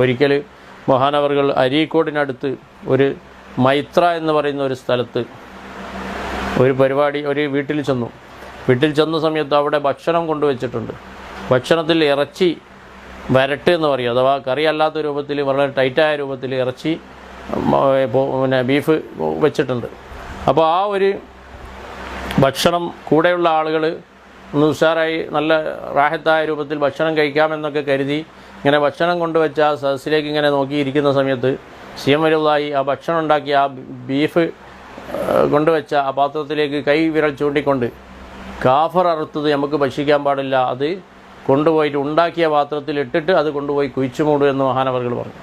ഒരിക്കൽ മഹാനവറുകൾ അരീക്കോടിനടുത്ത് ഒരു മൈത്ര എന്ന് പറയുന്ന ഒരു സ്ഥലത്ത് ഒരു പരിപാടി ഒരു വീട്ടിൽ ചെന്നു. വീട്ടിൽ ചെന്ന സമയത്ത് അവിടെ ഭക്ഷണം കൊണ്ടുവച്ചിട്ടുണ്ട്. ഭക്ഷണത്തിൽ ഇറച്ചി വരട്ട് എന്ന് പറയും. അഥവാ കറി അല്ലാത്ത രൂപത്തിൽ വളരെ ടൈറ്റായ രൂപത്തിൽ ഇറച്ചി പിന്നെ ബീഫ് വെച്ചിട്ടുണ്ട്. അപ്പോൾ ആ ഒരു ഭക്ഷണം കൂടെയുള്ള ആളുകൾ ഒന്ന് ഉഷാറായി നല്ല റാഹത്തായ രൂപത്തിൽ ഭക്ഷണം കഴിക്കാമെന്നൊക്കെ കരുതി ഇങ്ങനെ ഭക്ഷണം കൊണ്ടുവച്ച ആ സദസ്സിലേക്ക് ഇങ്ങനെ നോക്കിയിരിക്കുന്ന സമയത്ത് സി എം ആ ഭക്ഷണം ഉണ്ടാക്കിയ ആ ബീഫ് കൊണ്ടുവച്ച ആ പാത്രത്തിലേക്ക് കൈ വിരൽ ചൂണ്ടിക്കൊണ്ട് കാഫർ അറുത്തത് നമുക്ക് ഭക്ഷിക്കാൻ പാടില്ല. അത് കൊണ്ടുപോയിട്ട് ഉണ്ടാക്കിയ പാത്രത്തിൽ ഇട്ടിട്ട് അത് കൊണ്ടുപോയി കുഴിച്ചു മൂടും എന്ന് മഹാനവർകൾ പറഞ്ഞു.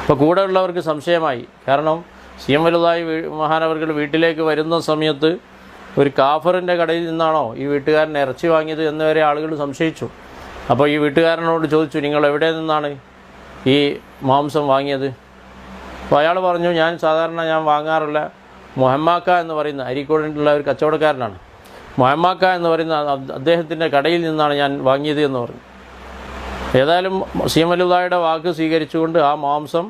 അപ്പോൾ കൂടെ ഉള്ളവർക്ക് സംശയമായി. കാരണം സി എം വലുതായി മഹാനവർകൾ വീട്ടിലേക്ക് വരുന്ന സമയത്ത് ഒരു കാഫറിന്റെ കടയിൽ നിന്നാണോ ഈ വീട്ടുകാരൻ ഇറച്ചി വാങ്ങിയത് എന്നുവരെ ആളുകൾ സംശയിച്ചു. അപ്പോൾ ഈ വീട്ടുകാരനോട് ചോദിച്ചു നിങ്ങൾ എവിടെ നിന്നാണ് ഈ മാംസം വാങ്ങിയത്? അപ്പോൾ അയാൾ പറഞ്ഞു ഞാൻ സാധാരണ ഞാൻ വാങ്ങാറുള്ള മൊഹമ്മാക്ക എന്ന് പറയുന്ന അരീക്കോടിലുള്ള ഒരു കച്ചവടക്കാരനാണ്. മൊഹമ്മാക്ക എന്ന് പറയുന്ന അദ്ദേഹത്തിന്റെ കടയിൽ നിന്നാണ് ഞാൻ വാങ്ങിയത് എന്ന് പറഞ്ഞു. ഏതായാലും സീമലുദായുടെ വാക്ക് സ്വീകരിച്ചുകൊണ്ട് ആ മാംസം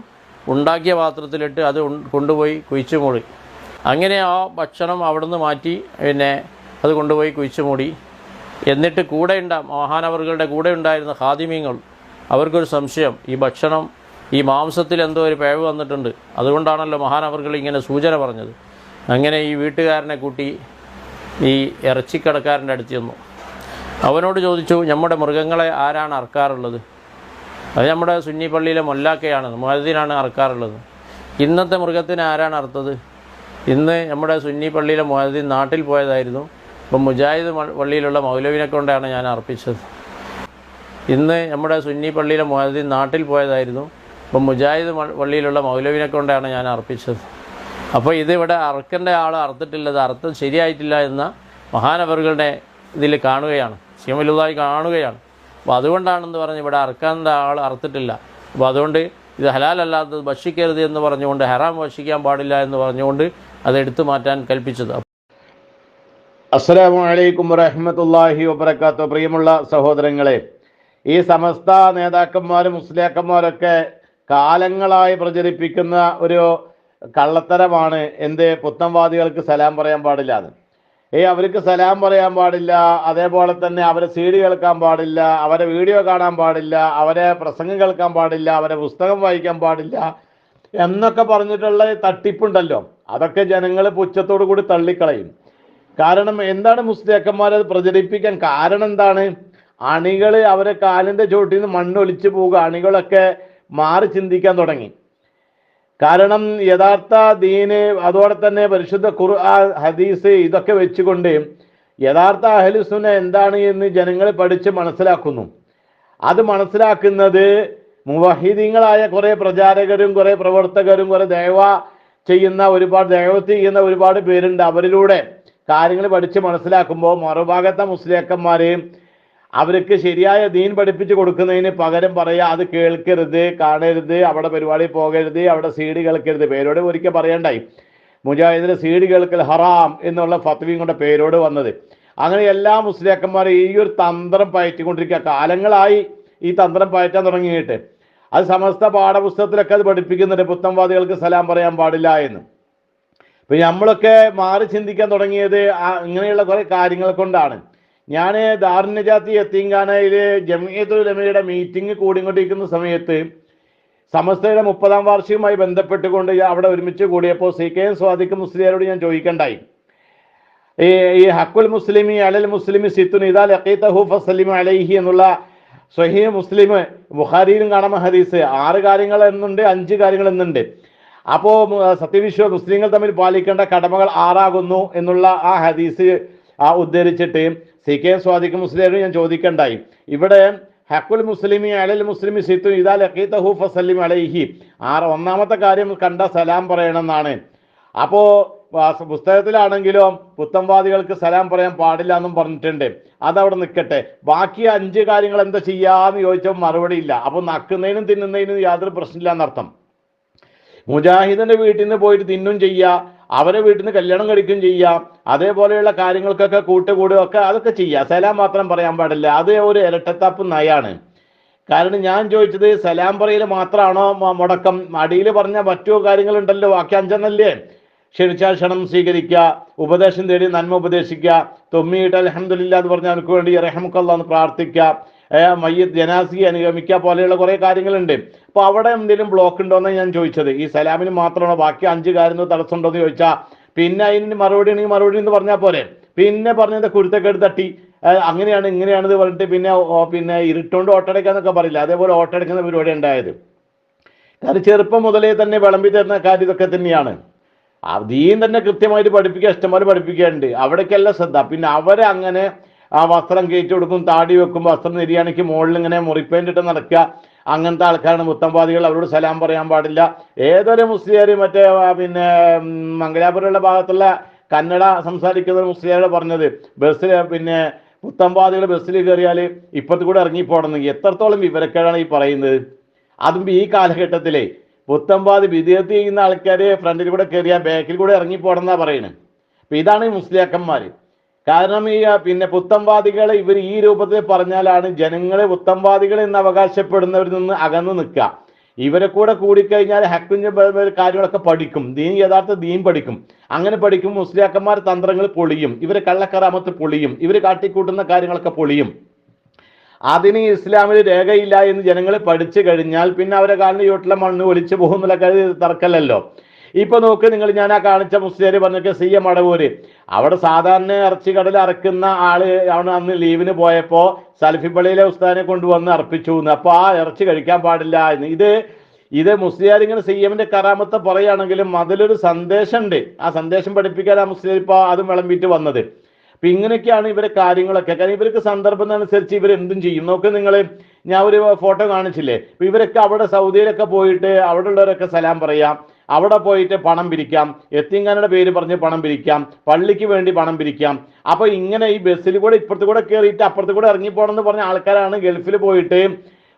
ഉണ്ടാക്കിയ പാത്രത്തിലിട്ട് അത് കൊണ്ടുപോയി കുഴിച്ചു മൂടി അങ്ങനെ ആ ഭക്ഷണം അവിടുന്ന് മാറ്റി പിന്നെ അത് കൊണ്ടുപോയി കുഴിച്ചു മൂടി എന്നിട്ട് കൂടെ ഉണ്ട മഹാനവറുകളുടെ കൂടെ ഉണ്ടായിരുന്ന ഹാദിമീങ്ങൾ അവർക്കൊരു സംശയം ഈ ഭക്ഷണം ഈ മാംസത്തിൽ എന്തോ ഒരു പിഴവ് വന്നിട്ടുണ്ട്. അതുകൊണ്ടാണല്ലോ മഹാനവറുകൾ ഇങ്ങനെ സൂചന പറഞ്ഞത്. അങ്ങനെ ഈ വീട്ടുകാരനെ കൂട്ടി ഈ ഇറച്ചിക്കടക്കാരന്റെ അടുത്ത് ചെന്നു. അവനോട് ചോദിച്ചു നമ്മുടെ മൃഗങ്ങളെ ആരാണ് അറക്കാറുള്ളത്? അത് നമ്മുടെ സുന്നി പള്ളിയിലെ മൊല്ലാക്കയാണ് മുഹദ്ദീനാണ് അറക്കാറുള്ളത്. ഇന്നത്തെ മൃഗത്തിന് ആരാണ് അറുത്തത്? ഇന്ന് നമ്മുടെ സുന്നി പള്ളിയിലെ മുഹദ്ദീൻ നാട്ടിൽ പോയതായിരുന്നു. ഇപ്പം മുജാഹിദ് പള്ളിയിലുള്ള മൗലവിനെ കൊണ്ടാണ് ഞാൻ അർപ്പിച്ചത്. ഇന്ന് നമ്മുടെ സുന്നി പള്ളിയിലെ മുഹദ്ദീൻ നാട്ടിൽ പോയതായിരുന്നു. ഇപ്പം മുജാഹിദ് പള്ളിയിലുള്ള മൗലവിനെ കൊണ്ടാണ് ഞാൻ അർപ്പിച്ചത്. അപ്പോൾ ഇതിവിടെ അറക്കേണ്ട ആൾ അർത്തിട്ടില്ല അത് അർത്ഥം ശരിയായിട്ടില്ല എന്ന മഹാനവറുകളുടെ ഇതിൽ കാണുകയാണ്. ശിവലുതായി കാണുകയാണ്. അപ്പോൾ അതുകൊണ്ടാണെന്ന് പറഞ്ഞ് ഇവിടെ അറക്കേണ്ട ആൾ അർത്തിട്ടില്ല അപ്പോൾ അതുകൊണ്ട് ഇത് ഹലാലല്ലാത്തത് ഭക്ഷിക്കരുത് എന്ന് പറഞ്ഞുകൊണ്ട് ഹറാം ഭക്ഷിക്കാൻ പാടില്ല എന്ന് പറഞ്ഞുകൊണ്ട് അത് എടുത്തു മാറ്റാൻ കൽപ്പിച്ചത്. അസ്സലാമു അലൈക്കും വബറകാത്തു. പ്രിയമുള്ള സഹോദരങ്ങളെ ഈ സമസ്ത നേതാക്കന്മാരും മുസ്ലിയാക്കന്മാരൊക്കെ കാലങ്ങളായി പ്രചരിപ്പിക്കുന്ന ഒരു കള്ളത്തരമാണ് എന്ത് പുത്തൻവാദികൾക്ക് സലാം പറയാൻ പാടില്ല അത് ഏ അവർക്ക് സലാം പറയാൻ പാടില്ല അതേപോലെ തന്നെ അവരെ സി ഡി കേൾക്കാൻ പാടില്ല അവരെ വീഡിയോ കാണാൻ പാടില്ല അവരെ പ്രസംഗം കേൾക്കാൻ പാടില്ല അവരെ പുസ്തകം വായിക്കാൻ പാടില്ല എന്നൊക്കെ പറഞ്ഞിട്ടുള്ള തട്ടിപ്പുണ്ടല്ലോ. അതൊക്കെ ജനങ്ങൾ പുച്ഛത്തോടു കൂടി തള്ളിക്കളയും. കാരണം എന്താണ് മുസ്ലിയാക്കന്മാരത് പ്രചരിപ്പിക്കാൻ? കാരണം എന്താണ്? അണികൾ അവരെ കാലിന്റെ ചോട്ടിൽ നിന്ന് മണ്ണൊലിച്ചു പോവുക അണികളൊക്കെ മാറി ചിന്തിക്കാൻ തുടങ്ങി. കാരണം യഥാർത്ഥ ദീന് അതോടെ തന്നെ പരിശുദ്ധ ഖുർആൻ ഹദീസ് ഇതൊക്കെ വെച്ചുകൊണ്ട് യഥാർത്ഥ അഹലുസുന എന്താണ് എന്ന് ജനങ്ങൾ പഠിച്ച് മനസ്സിലാക്കുന്നു. അത് മനസ്സിലാക്കുന്നത് മുവഹിദീങ്ങളായ കുറേ പ്രചാരകരും കുറേ പ്രവർത്തകരും കുറേ ദേവ ചെയ്യുന്ന ഒരുപാട് ദൈവത്ത് ചെയ്യുന്ന ഒരുപാട് പേരുണ്ട് അവരിലൂടെ. കാര്യങ്ങൾ പഠിച്ച് മനസ്സിലാക്കുമ്പോൾ മറുഭാഗത്തെ മുസ്ലിയക്കന്മാരെയും അവർക്ക് ശരിയായ ദീൻ പഠിപ്പിച്ചു കൊടുക്കുന്നതിന് പകരം പറയുക അത് കേൾക്കരുത് കാണരുത് അവിടെ പരിപാടി പോകരുത് അവിടെ സീഡ് കേൾക്കരുത്. പേരോട് ഒരിക്കൽ പറയണ്ടായി. മുജാഹിദിന് സീഡ് കേൾക്കൽ ഹറാം എന്നുള്ള ഫത്വയും കൊണ്ട് പേരോട് വന്നത്. അങ്ങനെ എല്ലാ മുസ്ലിയാക്കന്മാരും ഈ ഒരു തന്ത്രം പയറ്റിക്കൊണ്ടിരിക്കുക. കാലങ്ങളായി ഈ തന്ത്രം പയറ്റാൻ തുടങ്ങിയിട്ട്. അത് സമസ്ത പാഠപുസ്തകത്തിലൊക്കെ അത് പഠിപ്പിക്കുന്നുണ്ട്. പുത്തൻവാദികൾക്ക് സലാം പറയാൻ പാടില്ല എന്ന്. ഇപ്പൊ നമ്മളൊക്കെ മാറി ചിന്തിക്കാൻ തുടങ്ങിയത് ഇങ്ങനെയുള്ള കുറെ കാര്യങ്ങൾ കൊണ്ടാണ്. ഞാൻ ദാറുന്നജാത്തി ജാതി ജമിയത്തുൽ ഉലമയുടെ മീറ്റിംഗ് കൂടിക്കൊണ്ടിരിക്കുന്ന സമയത്ത് സമസ്തയുടെ മുപ്പതാം വാർഷികവുമായി ബന്ധപ്പെട്ടുകൊണ്ട് അവിടെ ഒരുമിച്ച് കൂടിയപ്പോൾ സി കെ എം സ്വാദിഖ് മുസ്ലിയാരോട് ഞാൻ ചോദിക്കണ്ടായി. ഈ ഹക്കുൽ മുസ്ലിമി അലൽ മുസ്ലിമി സിത്തുൻ ഇതാ ലഖീതഹു ഫസലിമു അലൈഹി എന്നുള്ള സ്വഹീ മുസ്ലിം ബുഖാരിയിലും കാണാമ ഹദീസ് ആറ് കാര്യങ്ങൾ എന്നുണ്ട് അഞ്ച് കാര്യങ്ങൾ എന്നുണ്ട്. അപ്പോ സത്യവിശ്വ മുസ്ലിങ്ങൾ തമ്മിൽ പാലിക്കേണ്ട കടമകൾ ആറാകുന്നു എന്നുള്ള ആ ഹദീസ് ആ ഉദ്ധരിച്ചിട്ട് സി കെ സ്വാദിഖ് മുസ്ലിം ഞാൻ ചോദിക്കണ്ടായി. ഇവിടെ ഹക്കുൽ മുസ്ലിമി അലൽ മുസ്ലിമി സിത്തു ഇതാ ലഖീതഹു ഫസലിം അലൈഹി. ആറ് ഒന്നാമത്തെ കാര്യം കണ്ട സലാം പറയണമെന്നാണ്. അപ്പോ പുസ്തകത്തിലാണെങ്കിലും പുത്തൻവാദികൾക്ക് സലാം പറയാൻ പാടില്ല എന്നും പറഞ്ഞിട്ടുണ്ട്. അതവിടെ നിൽക്കട്ടെ. ബാക്കി അഞ്ച് കാര്യങ്ങൾ എന്താ ചെയ്യാന്ന് ചോദിച്ചാൽ മറുപടി ഇല്ല. അപ്പൊ നക്കുന്നതിനും തിന്നുന്നതിനും യാതൊരു പ്രശ്നമില്ല എന്നർത്ഥം. മുജാഹിദിന്റെ വീട്ടിൽ നിന്ന് പോയിട്ട് തിന്നും ചെയ്യുക അവരെ വീട്ടിൽ നിന്ന് കല്യാണം കഴിക്കുകയും ചെയ്യാം അതേപോലെയുള്ള കാര്യങ്ങൾക്കൊക്കെ കൂട്ടുകൂടുക ഒക്കെ അതൊക്കെ ചെയ്യാം. സലാം മാത്രം പറയാൻ പാടില്ല. അത് ഒരു ഇരട്ടത്താപ്പ് നയാണ്. കാരണം ഞാൻ ചോദിച്ചത് സലാം പറയൽ മാത്രമാണോ മുടക്കം? അടിയിൽ പറഞ്ഞ മറ്റു കാര്യങ്ങളുണ്ടല്ലോ വാക്യാഞ്ചെന്നല്ലേ ക്ഷണിച്ചാൽ ക്ഷണം സ്വീകരിക്കുക ഉപദേശം തേടി നന്മ ഉപദേശിക്കുക തൊമ്മിയിട്ട് അലഹമില്ല എന്ന് പറഞ്ഞാൽ അവർക്ക് വേണ്ടി റഹമുക്കല്ല എന്ന് പ്രാർത്ഥിക്കുക മയ്യ ജനാസി അനുഗമിക്കുക പോലെയുള്ള കുറേ കാര്യങ്ങളുണ്ട്. അപ്പോൾ അവിടെ എന്തെങ്കിലും ബ്ലോക്ക് ഉണ്ടോ എന്ന് ഞാൻ ചോദിച്ചത്. ഈ സലാമിന് മാത്രമാണോ ബാക്കി അഞ്ച് കാര്യങ്ങൾ തടസ്സമുണ്ടോ എന്ന് ചോദിച്ചാൽ പിന്നെ അതിന് മറുപടി ആണെങ്കിൽ മറുപടി എന്ന് പറഞ്ഞാൽ പോരെ. പിന്നെ പറഞ്ഞത് കുരുത്തക്കേട് തട്ടി. അങ്ങനെയാണ് ഇങ്ങനെയാണെന്ന് പറഞ്ഞിട്ട് പിന്നെ പിന്നെ ഇരുട്ടുകൊണ്ട് ഓട്ടടയ്ക്കാന്നൊക്കെ പറയില്ല. അതേപോലെ ഓട്ടടയ്ക്കുന്ന പരിപാടി ഉണ്ടായത്. കാരണം ചെറുപ്പം മുതലേ തന്നെ വിളമ്പി തരുന്ന കാര്യം ഇതൊക്കെ തന്നെയാണ്. ദീൻ തന്നെ കൃത്യമായിട്ട് പഠിപ്പിക്കുക ഇഷ്ടംപോലെ പഠിപ്പിക്കാറുണ്ട് അവിടേക്കല്ല ശ്രദ്ധ. പിന്നെ അവരെ അങ്ങനെ ആ വസ്ത്രം കയറ്റി കൊടുക്കും താടി വെക്കും വസ്ത്രം നിര്യാണിക്ക് മുകളിൽ ഇങ്ങനെ മുറിപ്പേന്റ് ഇട്ട് നടക്കുക. അങ്ങനത്തെ ആൾക്കാരാണ് മുത്തംവാദികൾ അവരോട് സലാം പറയാൻ പാടില്ല. ഏതൊരു മുസ്ലിയാർ മറ്റേ പിന്നെ മംഗലാപുരമുള്ള ഭാഗത്തുള്ള കന്നഡ സംസാരിക്കുന്ന മുസ്ലിയാരോട് പറഞ്ഞത്. ബസ്സിൽ പിന്നെ മുത്തംവാദികൾ ബസ്സിൽ കയറിയാൽ ഇപ്പുറത്ത് കൂടെ ഇറങ്ങിപ്പോടണമെങ്കിൽ എത്രത്തോളം വിവരക്കേടാണ് ഈ പറയുന്നത്? അതും ഈ കാലഘട്ടത്തിലെ. പുത്തമ്പാതി വിദ്യാർത്ഥി ചെയ്യുന്ന ആൾക്കാർ ഫ്രണ്ടിൽ കൂടെ കയറിയാൽ ബാക്കിൽ കൂടെ ഇറങ്ങി പോടെന്നാ പറയുന്നത് അപ്പൊ ഇതാണ് മുസ്ലിയാക്കന്മാർ കാരണം ഈ പിന്നെ പുത്തംവാദികളെ ഇവർ ഈ രൂപത്തിൽ പറഞ്ഞാലാണ് ജനങ്ങളെ പുത്തംവാദികൾ എന്ന് അവകാശപ്പെടുന്നവരിൽ നിന്ന് അകന്നു നിൽക്കുക. ഇവരെ കൂടെ കൂടിക്കഴിഞ്ഞാൽ ഹക്കുഞ്ഞ കാര്യങ്ങളൊക്കെ പഠിക്കും. ദീൻ യഥാർത്ഥ ദീൻ പഠിക്കും. അങ്ങനെ പഠിക്കും മുസ്ലിയാക്കന്മാർ തന്ത്രങ്ങൾ പൊളിയും. ഇവരെ കള്ളക്കറാമത്ത് പൊളിയും. ഇവർ കാട്ടിക്കൂട്ടുന്ന കാര്യങ്ങളൊക്കെ പൊളിയും. അതിന് ഇസ്ലാമിൽ രേഖയില്ല എന്ന് ജനങ്ങൾ പഠിച്ചു കഴിഞ്ഞാൽ പിന്നെ അവരെ കാലിന് ചുവട്ടിലെ മണ്ണ് ഒലിച്ചു പോകുന്നുള്ള തർക്കല്ലല്ലോ ഇപ്പൊ നോക്ക് നിങ്ങൾ ഞാൻ ആ കാണിച്ച മുസ്ലിയാര് പറഞ്ഞൊക്കെ സി എം അടവൂര്. അവിടെ സാധാരണ ഇറച്ചി കടൽ അറക്കുന്ന ആൾ അവിടെ അന്ന് ലീവിന് പോയപ്പോ സൽഫിപ്പള്ളിയിലെ ഉസ്താനെ കൊണ്ടുവന്ന് അർപ്പിച്ചു എന്ന് അപ്പൊ ആ ഇറച്ചി കഴിക്കാൻ പാടില്ല എന്ന്. ഇത് ഇത് മുസ്ലിയാർ ഇങ്ങനെ സി എമ്മിന്റെ കറാമത്തെ പറയുകയാണെങ്കിലും അതിലൊരു സന്ദേശമുണ്ട് ആ സന്ദേശം പഠിപ്പിക്കാൻ ആ മുസ്ലിം ഇപ്പൊ അതും വിളമ്പിയിട്ട് വന്നത്. അപ്പൊ ഇങ്ങനെയൊക്കെയാണ് ഇവരെ കാര്യങ്ങളൊക്കെ. കാരണം ഇവർക്ക് സന്ദർഭം അനുസരിച്ച് ഇവർ എന്തും ചെയ്യും. നോക്ക് നിങ്ങൾ ഞാൻ ഒരു ഫോട്ടോ കാണിച്ചില്ലേ? ഇവരൊക്കെ അവിടെ സൗദിയിലൊക്കെ പോയിട്ട് അവിടെ ഉള്ളവരൊക്കെ സലാം പറയാം. അവിടെ പോയിട്ട് പണം പിരിക്കാം. എത്തിങ്ങാനയുടെ പേര് പറഞ്ഞ് പണം പിരിക്കാം. പള്ളിക്ക് വേണ്ടി പണം പിരിക്കാം. അപ്പൊ ഇങ്ങനെ ഈ ബസ്സിൽ കൂടെ ഇപ്പുറത്ത് കൂടെ കയറിയിട്ട് അപ്പുറത്ത് കൂടെ ഇറങ്ങി പോകണം എന്ന് പറഞ്ഞ ആൾക്കാരാണ് ഗൾഫിൽ പോയിട്ട്.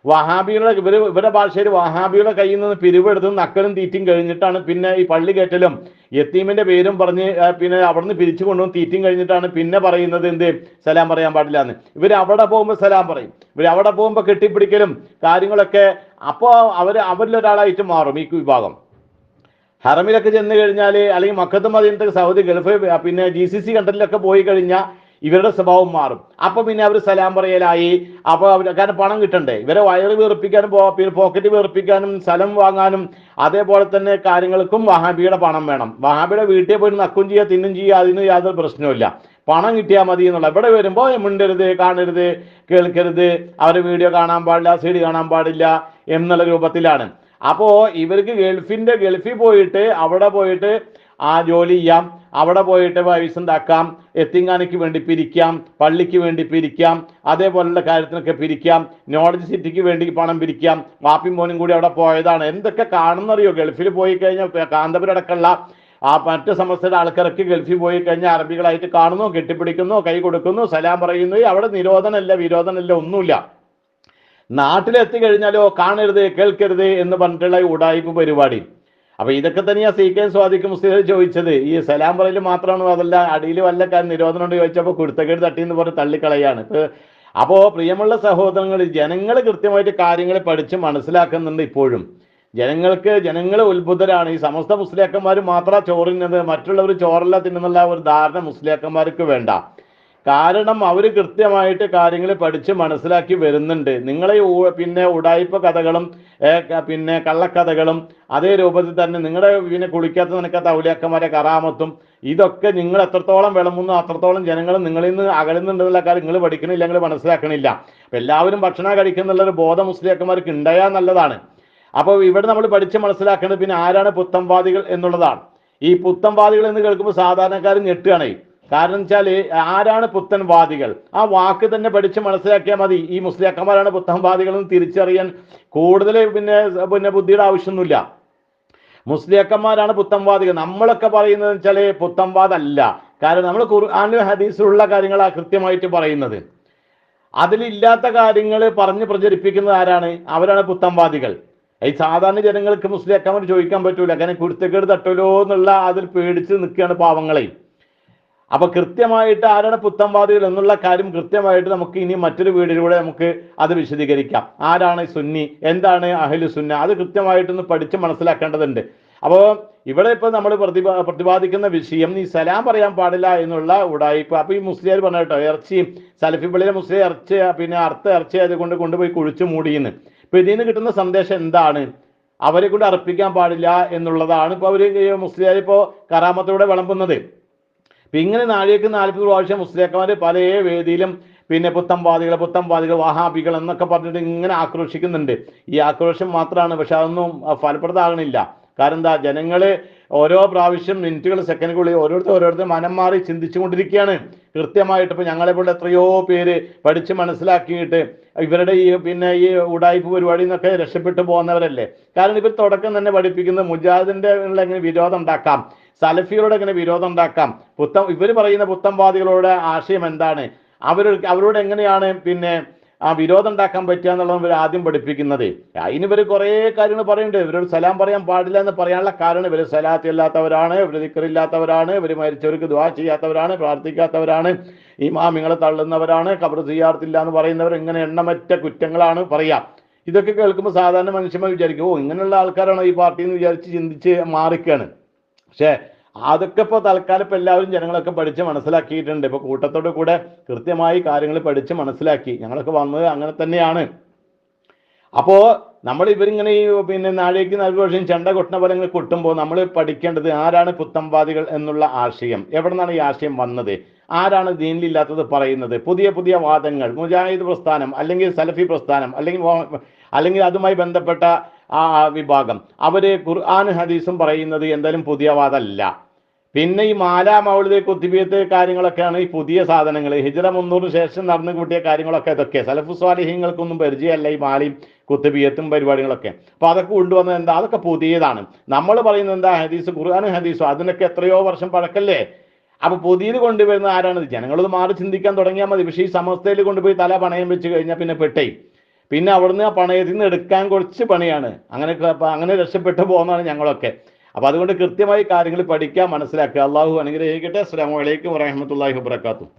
വഹാബികളുടെ ഇവർ ഇവരുടെ ഭാഷയിൽ വഹാബിയുടെ കയ്യിൽ നിന്ന് പിരിവെടുത്ത് നക്കലും തീറ്റും കഴിഞ്ഞിട്ടാണ് പിന്നെ ഈ പള്ളി കയറ്റലും. യത്തീമിന്റെ പേരും പറഞ്ഞ് പിന്നെ പിന്നെ അവിടുന്ന് പിരിച്ചു കൊണ്ടുവന്ന് തീറ്റും കഴിഞ്ഞിട്ടാണ് പിന്നെ പറയുന്നത് എന്ത്? സലാം പറയാൻ പാടില്ല എന്ന് ഇവർ അവിടെ പോകുമ്പോൾ സലാം പറയും. ഇവർ അവിടെ പോകുമ്പോൾ കെട്ടിപ്പിടിക്കലും കാര്യങ്ങളൊക്കെ. അപ്പോൾ അവർ അവരിലൊരാളായിട്ട് മാറും ഈ വിഭാഗം. ഹറമിലൊക്കെ ചെന്ന് കഴിഞ്ഞാൽ അല്ലെങ്കിൽ മക്കത്ത് മദീനത്ത് സൗദി ഗൾഫ് പിന്നെ ജി സി സി കൺട്രിലൊക്കെ പോയി കഴിഞ്ഞാൽ ഇവരുടെ സ്വഭാവം മാറും. അപ്പൊ പിന്നെ അവർ സലാം പറയലായി. അപ്പൊ കാരണം പണം കിട്ടണ്ടേ? ഇവരെ വയറ് വീർപ്പിക്കാനും പിന്നെ പോക്കറ്റ് വീർപ്പിക്കാനും സ്ഥലം വാങ്ങാനും അതേപോലെ തന്നെ കാര്യങ്ങൾക്കും വഹാബിയുടെ പണം വേണം. വഹാബിയുടെ വീട്ടിൽ പോയി നക്കും ചെയ്യുക തിന്നും ചെയ്യുക അതിന് യാതൊരു പ്രശ്നവുമില്ല പണം കിട്ടിയാൽ മതി എന്നുള്ള. ഇവിടെ വരുമ്പോൾ മിണ്ടരുത് കാണരുത് കേൾക്കരുത്. അവരുടെ വീഡിയോ കാണാൻ പാടില്ല സി കാണാൻ പാടില്ല എന്നുള്ള രൂപത്തിലാണ്. അപ്പോ ഇവർക്ക് ഗൾഫിന്റെ ഗൾഫിൽ പോയിട്ട് അവിടെ പോയിട്ട് ആ ജോലി ചെയ്യാം. അവിടെ പോയിട്ട് പൈസ ഉണ്ടാക്കാം. എത്തിങ്ങാനയ്ക്ക് വേണ്ടി പിരിക്കാം. പള്ളിക്ക് വേണ്ടി പിരിക്കാം. അതേപോലുള്ള കാര്യത്തിനൊക്കെ പിരിക്കാം. നോളജ് സിറ്റിക്ക് വേണ്ടി പണം പിരിക്കാം. വാപ്പിൻ മോനും കൂടി അവിടെ പോയതാണ്. എന്തൊക്കെ കാണുന്നറിയോ? ഗൾഫിൽ പോയി കഴിഞ്ഞാൽ കാന്തപുരം അടക്കമുള്ള ആ മറ്റ് സമസ്തയുടെ ആൾക്കാരൊക്കെ ഗൾഫിൽ പോയി കഴിഞ്ഞാൽ അറബികളായിട്ട് കാണുന്നു കെട്ടിപ്പിടിക്കുന്നു കൈ കൊടുക്കുന്നു സലാം പറയുന്നു. അവിടെ നിരോധനമല്ല വിരോധനമല്ല ഒന്നുമില്ല. നാട്ടിലെത്തി കഴിഞ്ഞാലോ കാണരുത് കേൾക്കരുത് എന്ന് പറഞ്ഞിട്ടുള്ള ഉടായ്പ് പരിപാടി. അപ്പൊ ഇതൊക്കെ തന്നെയാ സി കെ സ്വാദിക്ക് മുസ്ലിം ചോദിച്ചത്. ഈ സലാം പറയൽ മാത്രമാണ് അതല്ല അടിയിൽ വല്ല നിരോധനം ഉണ്ട് ചോദിച്ചപ്പോൾ കുരുത്തക്കേട് തട്ടി എന്ന് പറഞ്ഞ് തള്ളിക്കളയാണ്. അപ്പോ പ്രിയമുള്ള സഹോദരങ്ങൾ ജനങ്ങൾ കൃത്യമായിട്ട് കാര്യങ്ങൾ പഠിച്ച് മനസ്സിലാക്കുന്നുണ്ട് ഇപ്പോഴും. ജനങ്ങൾക്ക് ജനങ്ങൾ ഉത്ഭുതരാണ് ഈ സമസ്ത മുസ്ലിയാക്കന്മാർ മാത്രമാണ് ചോറിന്നത് മറ്റുള്ളവർ ചോറല്ല തിന്നുന്നുള്ള ഒരു ധാരണ മുസ്ലിയാക്കന്മാർക്ക് വേണ്ട. കാരണം അവർ കൃത്യമായിട്ട് കാര്യങ്ങൾ പഠിച്ച് മനസ്സിലാക്കി വരുന്നുണ്ട്. നിങ്ങളെ പിന്നെ ഉടായ്പ കഥകളും പിന്നെ കള്ളക്കഥകളും അതേ രൂപത്തിൽ തന്നെ നിങ്ങളുടെ പിന്നെ കുളിക്കാത്ത നിനക്കാത്ത ഔലിയാക്കന്മാരെ കറാമത്തും ഇതൊക്കെ നിങ്ങൾ എത്രത്തോളം വിളമ്പുന്നു അത്രത്തോളം ജനങ്ങൾ നിങ്ങളിൽ നിന്ന് അകലുന്നുണ്ടെന്നുള്ള കാര്യം നിങ്ങൾ പഠിക്കണില്ല നിങ്ങൾ മനസ്സിലാക്കണില്ല. അപ്പം എല്ലാവരും ഭക്ഷണം കഴിക്കുന്നുള്ള ഒരു ബോധം മുസ്ലിയാക്കന്മാർക്ക് ഉണ്ടായാൽ നല്ലതാണ്. അപ്പോൾ ഇവിടെ നമ്മൾ പഠിച്ച് മനസ്സിലാക്കേണ്ടത് പിന്നെ ആരാണ് പുത്തംവാദികൾ എന്നുള്ളതാണ്. ഈ പുത്തംവാദികൾ എന്ന് കേൾക്കുമ്പോൾ സാധാരണക്കാർ ഞെട്ടുകയാണ്. കാരണം വെച്ചാൽ ആരാണ് പുത്തൻവാദികൾ? ആ വാക്ക് തന്നെ പഠിച്ച് മനസ്സിലാക്കിയാൽ മതി. ഈ മുസ്ലിയാക്കന്മാരാണ് പുത്തൻവാദികളെന്ന് തിരിച്ചറിയാൻ കൂടുതൽ പിന്നെ പിന്നെ ബുദ്ധിയുടെ ആവശ്യമൊന്നുമില്ല. മുസ്ലിയാക്കന്മാരാണ് പുത്തംവാദികൾ നമ്മളൊക്കെ പറയുന്നത് വെച്ചാൽ പുത്തംവാദല്ല കാരണം നമ്മൾ ഖുർആാനിലും ഹദീസിലുള്ള കാര്യങ്ങളാണ് കൃത്യമായിട്ട് പറയുന്നത്. അതിലില്ലാത്ത കാര്യങ്ങൾ പറഞ്ഞ് പ്രചരിപ്പിക്കുന്നത് ആരാണ്? അവരാണ് പുത്തംവാദികൾ ഈ സാധാരണ ജനങ്ങൾക്ക് മുസ്ലിയാക്കന്മാർ ചോദിക്കാൻ പറ്റൂല. കാരണം കുരുത്തക്കേട് തട്ടലോ എന്നുള്ള അതിൽ പേടിച്ച് നിൽക്കുകയാണ് പാവങ്ങളെ. അപ്പൊ കൃത്യമായിട്ട് ആരാണ് പുത്തംവാദികൾ എന്നുള്ള കാര്യം കൃത്യമായിട്ട് നമുക്ക് ഇനി മറ്റൊരു വീടിലൂടെ നമുക്ക് അത് വിശദീകരിക്കാം. ആരാണ് സുന്നി? എന്താണ് അഹ്ലു സുന്ന? അത് കൃത്യമായിട്ടൊന്ന് പഠിച്ച് മനസ്സിലാക്കേണ്ടതുണ്ട്. അപ്പോൾ ഇവിടെ ഇപ്പോൾ നമ്മൾ പ്രതിപാ പ്രതിപാദിക്കുന്ന വിഷയം നീ സലാം പറയാൻ പാടില്ല എന്നുള്ള ഉടായിപ്പ്. അപ്പോൾ ഈ മുസ്ലിയാർ പറഞ്ഞ കേട്ടോ ഇറച്ചിയും സലഫി പള്ളിയിലെ മുസ്ലിം ഇറച്ചി പിന്നെ അർത്ഥ ഇറച്ചി അതുകൊണ്ട് കൊണ്ടുപോയി കുഴിച്ചു മൂടിയെന്ന്. ഇപ്പൊ ഇതിൽ നിന്ന് കിട്ടുന്ന സന്ദേശം എന്താണ്? അവരെ കൊണ്ട് അർപ്പിക്കാൻ പാടില്ല എന്നുള്ളതാണ് ഇപ്പോൾ അവർ മുസ്ലിയാർ ഇപ്പോ കറാമത്തോടെ വിളമ്പുന്നത്. ഇപ്പൊ ഇങ്ങനെ നാഴികക്ക് നാൽപ്പത് പ്രാവശ്യം മുസ്ലിയാക്കന്മാർ പല വേദിയിലും പിന്നെ പുത്തംവാദികൾ പുത്തംവാദികൾ വഹാബികൾ എന്നൊക്കെ പറഞ്ഞിട്ട് ഇങ്ങനെ ആക്രോശിക്കുന്നുണ്ട്. ഈ ആക്രോശം മാത്രമാണ് പക്ഷെ അതൊന്നും ഫലപ്രദമാകണില്ല. കാരണം എന്താ ജനങ്ങൾ ഓരോ പ്രാവശ്യം മിനിറ്റുകൾ സെക്കൻഡുകളിൽ ഓരോരുത്തർ ഓരോരുത്തർ മനം മാറി ചിന്തിച്ചുകൊണ്ടിരിക്കുകയാണ്. കൃത്യമായിട്ട് ഇപ്പം ഞങ്ങളെ പോലെ എത്രയോ പേര് പഠിച്ച് മനസ്സിലാക്കിയിട്ട് ഇവരുടെ ഈ പിന്നെ ഈ ഉടായ്പ പരിപാടിയിൽ നിന്നൊക്കെ രക്ഷപ്പെട്ടു പോകുന്നവരല്ലേ? കാരണം ഇവർ തുടക്കം തന്നെ പഠിപ്പിക്കുന്നത് മുജാഹിദിന്റെ എങ്ങനെ വിരോധം ഉണ്ടാക്കാം? സലഫികളോട് എങ്ങനെ വിരോധം ഉണ്ടാക്കാം? പുത്തം ഇവർ പറയുന്ന പുത്തംവാദികളുടെ ആശയം എന്താണ്? അവർ അവരോട് എങ്ങനെയാണ് പിന്നെ ആ വിരോധം ഉണ്ടാക്കാൻ പറ്റുക എന്നുള്ളത് ഇവർ ആദ്യം പഠിപ്പിക്കുന്നത്. അതിന് ഇവർ കുറേ കാര്യങ്ങൾ പറയുന്നുണ്ട്. ഇവരോട് സലാം പറയാൻ പാടില്ല എന്ന് പറയാനുള്ള കാരണം ഇവർ സലാത്ത് ഇല്ലാത്തവരാണ് ഇവർ ദിക്കറില്ലാത്തവരാണ് ഇവർ മരിച്ചവർക്ക് ദ്വാ ചെയ്യാത്തവരാണ് പ്രാർത്ഥിക്കാത്തവരാണ് ഈ മാമിങ്ങളെ തള്ളുന്നവരാണ് കബർ ചെയ്യാത്തില്ല എന്ന് പറയുന്നവർ ഇങ്ങനെ എണ്ണമറ്റ കുറ്റങ്ങളാണ് പറയാം. ഇതൊക്കെ കേൾക്കുമ്പോൾ സാധാരണ മനുഷ്യന്മാർ വിചാരിക്കും ഓ ഇങ്ങനെയുള്ള ആൾക്കാരാണോ ഈ പാർട്ടി എന്ന് വിചാരിച്ച് ചിന്തിച്ച് മാറിക്കാണ്. പക്ഷേ അതൊക്കെ ഇപ്പോൾ തൽക്കാലം ഇപ്പോൾ എല്ലാവരും ജനങ്ങളൊക്കെ പഠിച്ച് മനസ്സിലാക്കിയിട്ടുണ്ട്. ഇപ്പോൾ കൂട്ടത്തോട് കൂടെ കൃത്യമായി കാര്യങ്ങൾ പഠിച്ച് മനസ്സിലാക്കി. ഞങ്ങളൊക്കെ വന്നത് അങ്ങനെ തന്നെയാണ്. അപ്പോൾ നമ്മൾ ഇവരിങ്ങനെ ഈ പിന്നെ നാഴേക്ക് വർഷം ചെണ്ട കൊട്ടണ പോലെ ഇങ്ങനെ കൊട്ടുമ്പോൾ നമ്മൾ പഠിക്കേണ്ടത് ആരാണ് പുത്തംവാദികൾ എന്നുള്ള ആശയം? എവിടെ നിന്നാണ് ഈ ആശയം വന്നത്? ആരാണ് ദീനിലില്ലാത്തത് പറയുന്നത്? പുതിയ പുതിയ വാദങ്ങൾ മുജാഹിദ് പ്രസ്ഥാനം അല്ലെങ്കിൽ സലഫി പ്രസ്ഥാനം അല്ലെങ്കിൽ അല്ലെങ്കിൽ അതുമായി ബന്ധപ്പെട്ട ആ വിഭാഗം. അവർ ഖുർആൻ ഹദീസും പറയുന്നത് എന്തായാലും പുതിയ വാദമല്ല പിന്നെ ഈ മാല മൗളിത കുത്തിബിയത്ത് കാര്യങ്ങളൊക്കെയാണ് ഈ പുതിയ സാധനങ്ങൾ ഹിജറ മുന്നൂറിന് ശേഷം നടന്നു കൂട്ടിയ കാര്യങ്ങളൊക്കെ ഇതൊക്കെ. സലഫു സ്വാലിഹ്യങ്ങൾക്കൊന്നും പരിചയമല്ല ഈ മാലയും കുത്തുബിയത്തും പരിപാടികളൊക്കെ. അപ്പൊ അതൊക്കെ കൊണ്ടുവന്നത് എന്താ? അതൊക്കെ പുതിയതാണ്. നമ്മൾ പറയുന്നത് എന്താ? ഹദീസ് ഖുർആൻ ഹദീസും. അതിനൊക്കെ എത്രയോ വർഷം പഴക്കല്ലേ? അപ്പൊ പുതിയത് കൊണ്ടുവരുന്ന ആരാണ്? ജനങ്ങളത് മാറി ചിന്തിക്കാൻ തുടങ്ങിയാൽ മതി. പക്ഷേ ഈ സമസ്തയിൽ കൊണ്ടുപോയി തല പണയം വെച്ച് കഴിഞ്ഞാൽ പിന്നെ പെട്ടേ പിന്നെ അവിടുന്ന് ആ പണയത്തിൽ നിന്ന് എടുക്കാൻ കുറച്ച് പണിയാണ്. അങ്ങനെ അങ്ങനെ രക്ഷപ്പെട്ടു പോകുന്നതാണ് ഞങ്ങളൊക്കെ. അപ്പൊ അതുകൊണ്ട് കൃത്യമായി കാര്യങ്ങൾ പഠിക്കാൻ മനസ്സിലാക്കുക. അള്ളാഹു അനുഗ്രഹിക്കട്ടെ. അസ്സാം വലൈക്കും വരഹമത്തല്ലാഹി വാബർക്കാത്തു